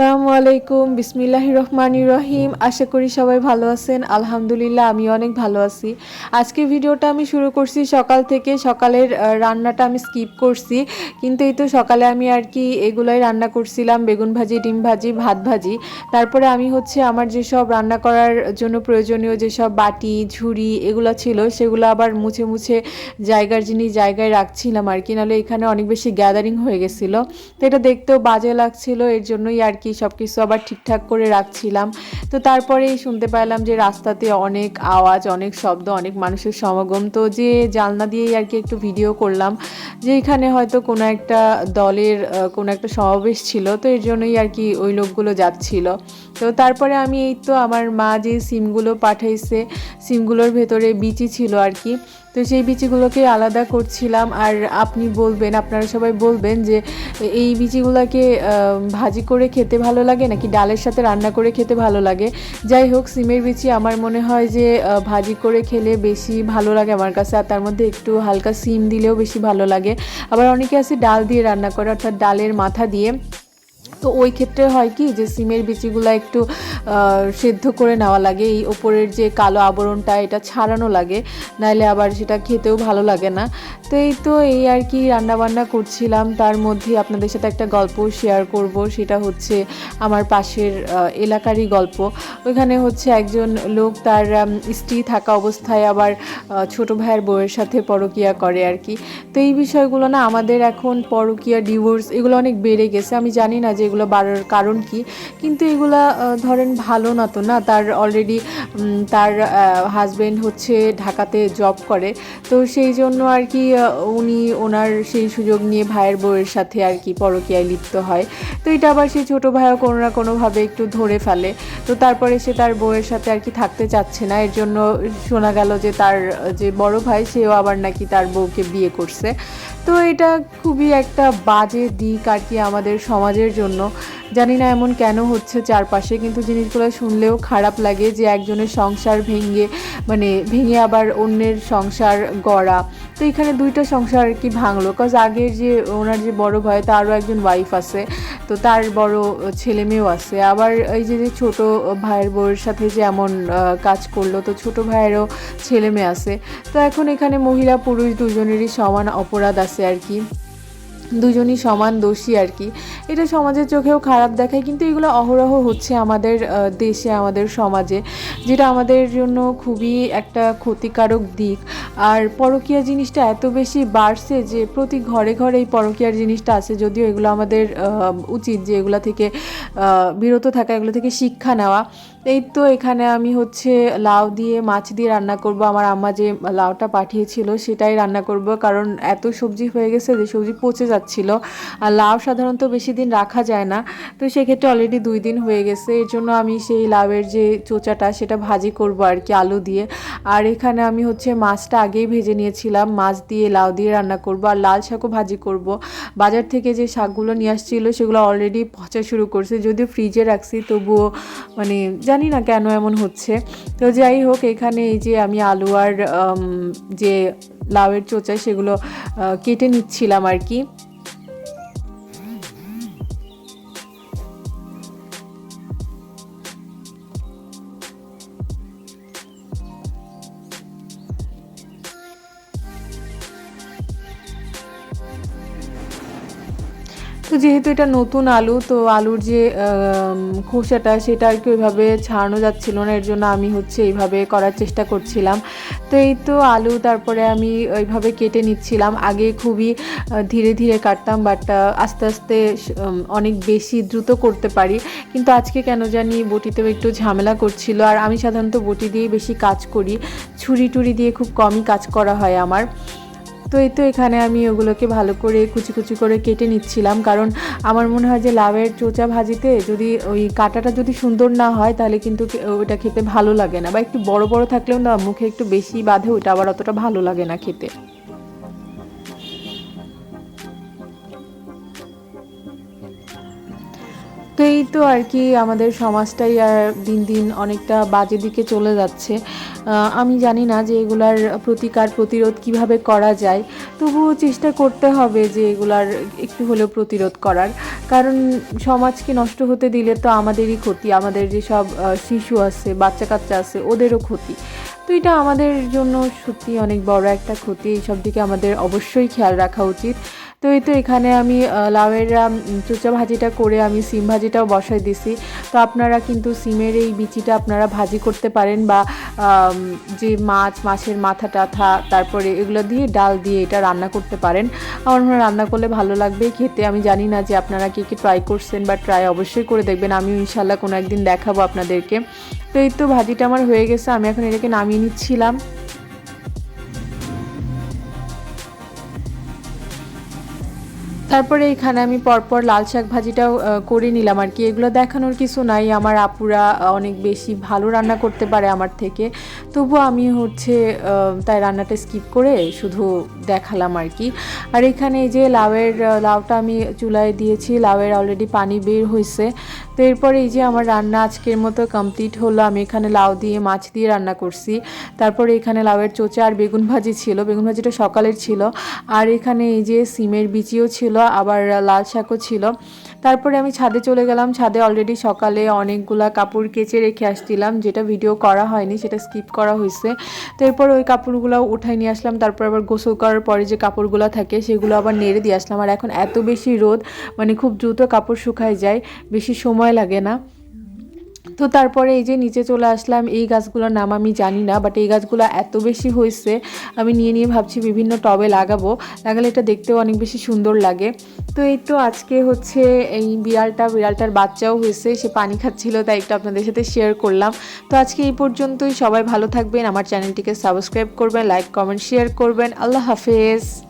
আসসালামু আলাইকুম বিসমিল্লাহ রহমান রহিম। আশা করি সবাই ভালো আছেন। আলহামদুলিল্লাহ আমি অনেক ভালো আছি। আজকে ভিডিওটা আমি শুরু করছি সকাল থেকে। সকালের রান্নাটা আমি স্কিপ করছি। কিন্তু এই তো সকালে আমি আর কি এগুলোই রান্না করছিলাম। বেগুন ভাজি, ডিম ভাজি, ভাত ভাজি। তারপরে আমি হচ্ছে আমার যেসব রান্না করার জন্য প্রয়োজনীয় যেসব বাটি, ঝুড়ি এগুলো ছিল, সেগুলো আবার মুছে মুছে জায়গার জিনিস জায়গায় রাখছিলাম আর কি। নাহলে এখানে অনেক বেশি গ্যাদারিং হয়ে গেছিল। তো এটা দেখতেও বাজে লাগছিল। এর জন্যই আর কি সব কিছু আবার ঠিকঠাক করে রাখছিলাম। তো তারপরেই শুনতে পাইলাম যে রাস্তাতে অনেক আওয়াজ, অনেক শব্দ, অনেক মানুষের সমাগম। তো যে জানলা দিয়েই আর কি একটু ভিডিও করলাম যে এখানে হয়তো কোনো একটা দলের কোনো একটা সমাবেশ ছিল। তো এর জন্যই আর কি ওই লোকগুলো যাচ্ছিল। তো তারপরে আমি এই তো আমার মা যে সিমগুলো পাঠাইছে, সিমগুলোর ভেতরে বিচি ছিল আর কি। তো সেই বিচিগুলোকে আলাদা করছিলাম। আর আপনি বলবেন, আপনারা সবাই বলবেন যে এই বিচিগুলোকে ভাজি করে খেতে ভালো লাগে নাকি ডালের সাথে রান্না করে খেতে ভালো লাগে? যাই হোক, সিমের বিচি আমার মনে হয় যে ভাজি করে খেলে বেশি ভালো লাগে আমার কাছে। আর তার মধ্যে একটু হালকা সিম দিলেও বেশি ভালো লাগে। আবার অনেকে আছে ডাল দিয়ে রান্না করে, অর্থাৎ ডালের মাথা দিয়ে। তো ওই ক্ষেত্রে হয় কি যে সিমের বিচিগুলো একটু সেদ্ধ করে নেওয়া লাগে। এই ওপরের যে কালো আবরণটা, এটা ছাড়ানো লাগে। নাইলে আবার সেটা খেতেও ভালো লাগে না। তো এই তো এই আর কি রান্নাবান্না করছিলাম। তার মধ্যে আপনাদের সাথে একটা গল্প শেয়ার করব। সেটা হচ্ছে আমার পাশের এলাকারই গল্প। ওইখানে হচ্ছে একজন লোক তার স্ত্রী থাকা অবস্থায় আবার ছোট ভাইয়ের বউয়ের সাথে পরকিয়া করে আর কি। তো এই বিষয়গুলো না আমাদের এখন পরকিয়া ডিভোর্স এগুলো অনেক বেড়ে গেছে। আমি জানি না যে এগুলো বাড়ার কারণ কি? কিন্তু এগুলা ধরেন ভালো না তো না? তার অলরেডি তার হাজব্যান্ড হচ্ছে ঢাকাতে জব করে। তো সেই জন্য আর কি উনি ওনার সেই সুযোগ নিয়ে ভাইয়ের বউয়ের সাথে আর কি পরকীয়ায় লিপ্ত হয়। তো এটা আবার সেই ছোটো ভাইও কোনো না কোনোভাবে একটু ধরে ফেলে। তো তারপরে সে তার বউয়ের সাথে আর কি থাকতে চাচ্ছে না। এর জন্য শোনা গেল যে তার, যে বড় ভাই, সেও আবার নাকি তার বউকে বিয়ে করছে। তো এটা খুবই একটা বাজে দিক আর কি আমাদের সমাজের জন্য। জানি না এমন কেন হচ্ছে চারপাশে, কিন্তু জিনিসগুলো শুনলেও খারাপ লাগে যে একজনের সংসার ভেঙে মানে ভেঙে আবার অন্যের সংসার গড়া। তো এখানে দুইটা সংসার আর কি ভাঙলো। কজ আগের যে ওনার যে বড় ভাই তারও একজন ওয়াইফ আছে। তো তার বড় ছেলে মেয়েও আছে। আবার এই যে যে ছোট ভাইয়ের বউয়ের সাথে যে এমন কাজ করল, তো ছোট ভাইয়েরও ছেলে মেয়ে আছে। তো এখন এখানে মহিলা পুরুষ দুজনেরই সমান অপরাধ আছে আর কি। দুজনই সমান দোষী আর কি। এটা সমাজের চোখেও খারাপ দেখায়, কিন্তু এগুলো অহরহ হচ্ছে আমাদের দেশে, আমাদের সমাজে, যেটা আমাদের জন্য খুবই একটা ক্ষতিকারক দিক। আর পরকীয়া জিনিসটা এত বেশি বাড়ছে যে প্রতি ঘরে ঘরে এই পরকীয়ার জিনিসটা আছে, যদিও এগুলো আমাদের উচিত যে এগুলো থেকে বিরত থাকা, এগুলো থেকে শিক্ষা নেওয়া। এই তো এখানে আমি হচ্ছে লাউ দিয়ে, মাছ দিয়ে রান্না করব। আমার আম্মা যে লাউটা পাঠিয়েছিল সেটাই রান্না করব। কারণ এত সবজি হয়ে গেছে যে সবজি পচে যাচ্ছিল। আর লাউ সাধারণত বেশি দিন রাখা যায় না। তো সেক্ষেত্রে অলরেডি দুই দিন হয়ে গেছে। এর জন্য আমি সেই লাউয়ের যে চোচাটা সেটা ভাজি করব আর কি, আলু দিয়ে। আর এখানে আমি হচ্ছে মাছটা আগেই ভেজে নিয়েছিলাম। মাছ দিয়ে, লাউ দিয়ে রান্না করব। আর লাল শাকও ভাজি করব। বাজার থেকে যে শাকগুলো নিয়ে আসছিল সেগুলো অলরেডি পচা শুরু করছে। যদিও ফ্রিজে রাখছি, তবুও মানে জানি না কেন এমন হচ্ছে। তো যাই হোক, এখানে এই যে আমি আলু আর যে লাউয়ের চোচায় সেগুলো কেটে নিচ্ছিলাম আর কি। তো যেহেতু এটা নতুন আলু, তো আলুর যে খোসাটা সেটা আর কি ওইভাবে ছাড়ানো যাচ্ছিল না, এর জন্য আমি হচ্ছে এইভাবে করার চেষ্টা করছিলাম। তো এই তো আলু, তারপরে আমি ওইভাবে কেটে নিচ্ছিলাম। আগে খুবই ধীরে ধীরে কাটতাম বাট আস্তে আস্তে অনেক বেশি দ্রুত করতে পারি। কিন্তু আজকে কেন জানি বটিতেও একটু ঝামেলা করছিল। আর আমি সাধারণত বটি দিয়েই বেশি কাজ করি। ছুরি টুরি দিয়ে খুব কমই কাজ করা হয় আমার। তো এই তো এখানে আমি ওগুলোকে ভালো করে কুচি কুচি করে কেটে নিচ্ছিলাম। কারণ আমার মনে হয় যে লাউয়ের চোচা ভাজিতে যদি ওই কাটাটা যদি সুন্দর না হয়, তাহলে কিন্তু ওটা খেতে ভালো লাগে না। বা একটু বড় বড় থাকলেও না, মুখে একটু বেশি বাঁধে, ওটা আবার অতটা ভালো লাগে না খেতে। তো এই তো আর কি আমাদের সমাজটাই আর দিন দিন অনেকটা বাজে দিকে চলে যাচ্ছে। আমি জানি না যে এগুলার প্রতিকার প্রতিরোধ কীভাবে করা যায়। তবুও চেষ্টা করতে হবে যে এগুলার একটু হলেও প্রতিরোধ করার। কারণ সমাজকে নষ্ট হতে দিলে তো আমাদেরই ক্ষতি, আমাদের যেসব শিশু আছে বাচ্চা কাচ্চা আছে, ওদেরও ক্ষতি। তো এটা আমাদের জন্য সত্যি অনেক বড় একটা ক্ষতি। এইসব দিকে আমাদের অবশ্যই খেয়াল রাখা উচিত। তো এই তো এখানে আমি লাউয়ের আম, চোচা ভাজিটা করে আমি সিম ভাজিটাও বসাই দিছি। তো আপনারা কিন্তু সিমের এই বিচিটা আপনারা ভাজি করতে পারেন বা যে মাছ মাছের মাথা টাথা তারপরে এগুলো দিয়ে ডাল দিয়ে এটা রান্না করতে পারেন। আমার মনে রান্না করলে ভালো লাগবে। খেতে আমি জানি না যে আপনারা কী কী ট্রাই করছেন বা ট্রাই অবশ্যই করে দেখবেন। আমিও ইনশাল্লাহ কোনো একদিন দেখাবো আপনাদেরকে। তো এই তো ভাজিটা আমার হয়ে গেছে আমি এখন এটাকে নামিয়ে নিচ্ছিলাম। তারপরে এখানে আমি পরপর লাল শাক ভাজিটাও করে নিলাম আর কি। এগুলো দেখানোর কিছু নাই। আমার আপুরা অনেক বেশি ভালো রান্না করতে পারে আমার থেকে। তবু আমি হচ্ছে তাই রান্নাটা স্কিপ করে শুধু দেখালাম আর কি। আর এখানে এই যে লাউয়ের লাউটা আমি চুলায় দিয়েছি। লাউয়ের অলরেডি পানি বের হয়েছে তো এরপরে এই যে আমার রান্না আজকের মতো কমপ্লিট হলো। আমি এখানে লাউ দিয়ে, মাছ দিয়ে রান্না করছি। তারপরে এখানে লাউয়ের চোচা আর বেগুন ভাজি ছিল। বেগুন ভাজিটা সকালের ছিল। আর এখানে এই যে সিমের বিচিও ছিল। আবার লাল শাকও ছিল। তারপরে আমি ছাদে চলে গেলাম। ছাদে অলরেডি সকালে অনেকগুলা কাপড় কেচে রেখে আসছিলাম। যেটা ভিডিও করা হয়নি, সেটা স্কিপ করা হয়েছে। তো এরপর ওই কাপড়গুলো উঠাই নিয়ে আসলাম। তারপর আবার গোসল করার পরে যে কাপড়গুলো থাকে, সেগুলো আবার নেড়ে দিয়ে আসলাম। আর এখন এত বেশি রোদ মানে খুব দ্রুত কাপড় শুকায় যায়, বেশি সময় লাগে না। তো তারপরে এই যে নিচে চলে আসলাম, এই গাছগুলোর নাম আমি জানি না বাট এই গাছগুলো এত বেশি হয়েছে, আমি নিয়ে নিয়ে ভাবছি বিভিন্ন টবে লাগাবো। লাগালে এটা দেখতেও অনেক বেশি সুন্দর লাগে। তো এই তো আজকে হচ্ছে এই বিড়ালটা, বিড়ালটার বাচ্চাও হয়েছে, সে পানি খাচ্ছিল, তাই একটু আপনাদের সাথে শেয়ার করলাম। তো আজকে এই পর্যন্তই, সবাই ভালো থাকবেন, আমার চ্যানেলটিকে সাবস্ক্রাইব করবেন লাইক কমেন্ট শেয়ার করবেন, আল্লাহ হাফেজ।